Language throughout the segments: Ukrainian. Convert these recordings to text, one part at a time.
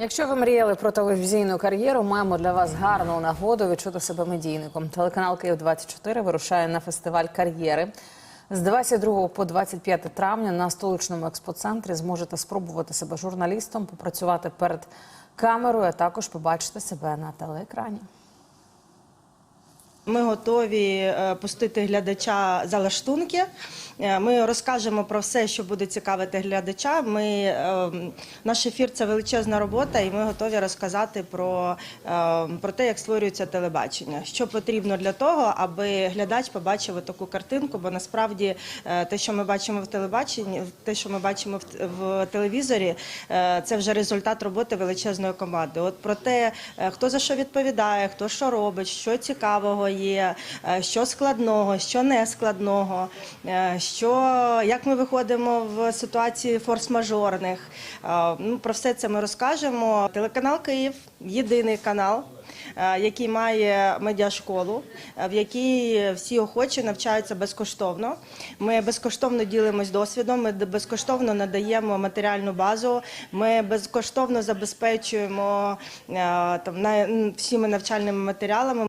Якщо ви мріяли про телевізійну кар'єру, маємо для вас гарну нагоду відчути себе медійником. Телеканал Київ 24 вирушає на фестиваль кар'єри. З 22 по 25 травня на столичному експоцентрі зможете спробувати себе журналістом, попрацювати перед камерою, а також побачити себе на телеекрані. Ми готові е, пустити глядача за лаштунки. Е, Ми розкажемо про все, що буде цікавити глядача. Ми, е, наш ефір це величезна робота, і ми готові розказати про, е, про те, як створюється телебачення. Що потрібно для того, аби глядач побачив таку картинку, бо насправді е, те, що ми бачимо в телебаченні, те, що ми бачимо в, телевізорі, це вже результат роботи величезної команди. От про те, хто за що відповідає, хто що робить, що цікавого є, е, що складного, що не складного, е, що як ми виходимо в ситуації форс-мажорних. Е, Ну, про все це ми розкажемо. Телеканал Київ єдиний канал. Який має медіашколу, в якій всі охочі навчаються безкоштовно. Ми безкоштовно ділимось досвідом, ми безкоштовно надаємо матеріальну базу, ми безкоштовно забезпечуємо там всіми навчальними матеріалами.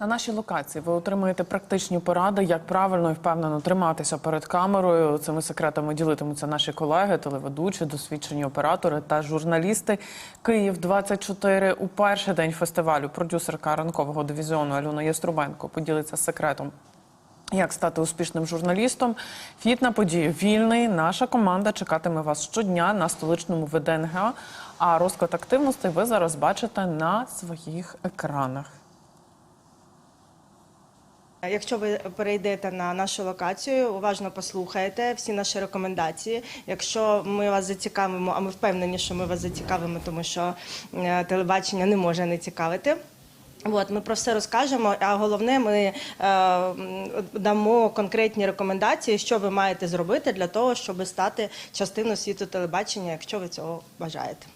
На нашій локації ви отримуєте практичні поради, як правильно і впевнено триматися перед камерою. Цими секретами ділитимуться наші колеги, телеведучі, досвідчені оператори та журналісти. Київ 24 у перший день фестивалю. Продюсерка ранкового дивізіону Альона Яструбенко поділиться секретом. Як стати успішним журналістом? Вхід на подію вільний. Наша команда чекатиме вас щодня на столичному ВДНГ. А розклад активностей ви зараз бачите на своїх екранах. Якщо ви перейдете на нашу локацію, уважно послухаєте всі наші рекомендації. Якщо ми вас зацікавимо, а ми впевнені, що ми вас зацікавимо, тому що е, телебачення не може не цікавити. От, ми про все розкажемо, а головне, ми е, дамо конкретні рекомендації, що ви маєте зробити для того, щоб стати частиною світу телебачення, якщо ви цього бажаєте.